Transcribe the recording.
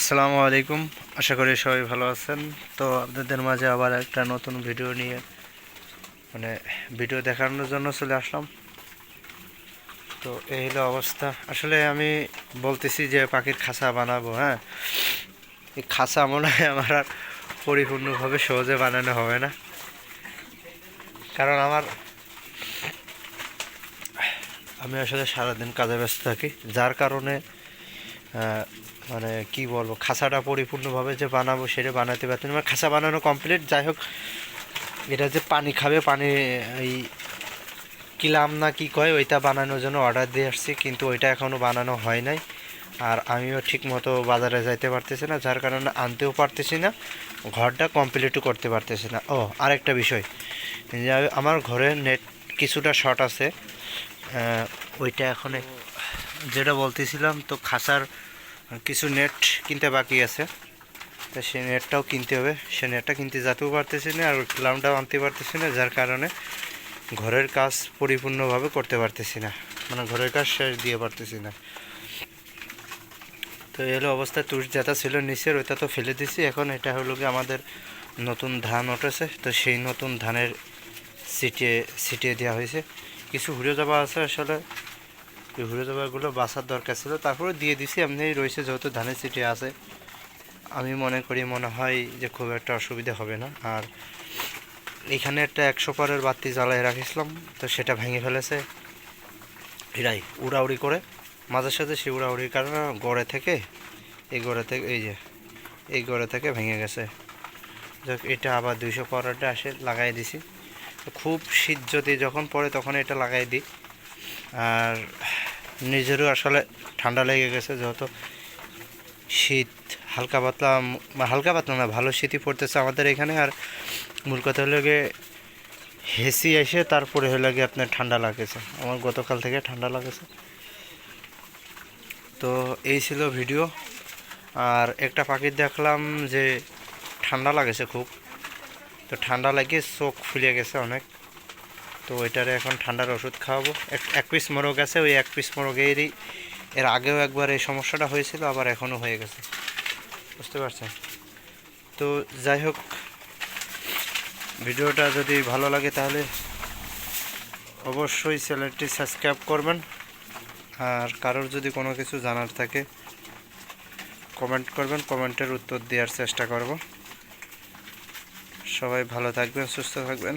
আসসালামু আলাইকুম। আশা করি সবাই ভালো আছেন। তো আপনাদের মাঝে আবার একটা নতুন ভিডিও নিয়ে মানে ভিডিও দেখানোর জন্য চলে আসলাম। তো এই হলো অবস্থা। আসলে আমি বলতেছি যে পাখির খাঁচা বানাবো হ্যাঁ? এই খাঁচা মনে হয় আমার আর পরিপূর্ণভাবে সহজে বানানো হবে না। কারণ আমার, আমি আসলে সারাদিন কাজে ব্যস্ত থাকি। যার কারণে মানে কি বলব খাঁচাটা পরিপূর্ণভাবে যে বানাবো সেটা বানাতে পারতেন মানে খাঁচা বানানো কমপ্লিট যাই হোক, এটা যে পানি খাবে, পানি, এই কিলাম না কি কয়, ওইটা বানানোর জন্য অর্ডার দিয়ে আসছি, কিন্তু ওইটা এখনও বানানো হয় নাই। আর আমিও ঠিক মতো বাজারে যাইতে পারতেছি না, যার কারণে আনতেও পারতেছি না, ঘরটা কমপ্লিটও করতে পারতেছি না। ও, আরেকটা বিষয় আমার ঘরে নেট কিছুটা শর্ট আছে ওইটা এখন যেটা বলতেছিলাম, তো খাসার কিছু নেট কিনতে বাকি আছে। তো সেই নেটটাও কিনতে হবে। সে নেটটা কিনতে যেতেও পারতেছি না আর ক্লামটাও আনতে পারতেছি না, যার কারণে ঘরের কাজ পরিপূর্ণভাবে করতে পারতেছি না। মানে ঘরের কাজ শেষ দিয়ে পারতেছি না। তো এই হলো অবস্থা। তুষ যেটা ছিল নিচের, ওইটা তো ফেলে দিছি। এখন এটা হলো কি আমাদের নতুন ধান উঠেছে। তো সেই নতুন ধানের ছিটিয়ে ছিটিয়ে দেওয়া হয়েছে। কিছু হুড়ে যাওয়া আছে আসলে। ওই হুড়ে যাওয়াগুলো বাসার দরকার ছিল। তারপরে দিয়ে দিছি, এমনি রয়েছে যেহেতু ধানের ছিটিয়ে আছে। আমি মনে করি মনে হয় যে খুব একটা অসুবিধা হবে না। আর এখানে একটা একশো পরের বাতি জ্বালায় রাখিছিলাম, তো সেটা ভেঙে ফেলেছে। এরাই উড়াউড়ি করে। মাঝে সাথে সে উড়াউড়ির কারণে গড়ে থেকে এই গড়ে থেকে, এই যে, এই গড়ে থেকে ভেঙে গেছে। যাক, এটা আবার দুইশো পরেরটা আসে, লাগাই দিছি। খুব শীত যদি যখন পড়ে তখন এটা লাগাই দিই। আর নিজেরও আসলে ঠান্ডা লেগে গেছে, যেহেতু শীত হালকা পাতলা হালকা পাতলা না, ভালো শীতই পড়তেছে আমাদের এখানে। আর মূল কথা হলো গিয়ে হেসি এসে তারপরে হলো গিয়ে আপনার ঠান্ডা লাগেছে। আমার গতকাল থেকে ঠান্ডা লাগেছে। তো এই ছিল ভিডিও। আর একটা পাখি দেখলাম যে ঠান্ডা লাগেছে খুব। তো ঠান্ডা লাগে চোখ ফুলে গেছে অনেক। তো ওইটারে এখন ঠান্ডার ওষুধ খাওয়াবো। এক পিস মোরগ আছে, ওই এক পিস মোরগেরই, এর আগেও একবার এই সমস্যাটা হয়েছিল, আবার এখনও হয়ে গেছে। বুঝতে পারছেন? তো যাই হোক, ভিডিওটা যদি ভালো লাগে তাহলে অবশ্যই চ্যানেলটি সাবস্ক্রাইব করবেন। আর কারোর যদি কোনো কিছু জানার থাকে, কমেন্ট করবেন, কমেন্টের উত্তর দেওয়ার চেষ্টা করব। সবাই ভালো থাকবেন, সুস্থ থাকবেন।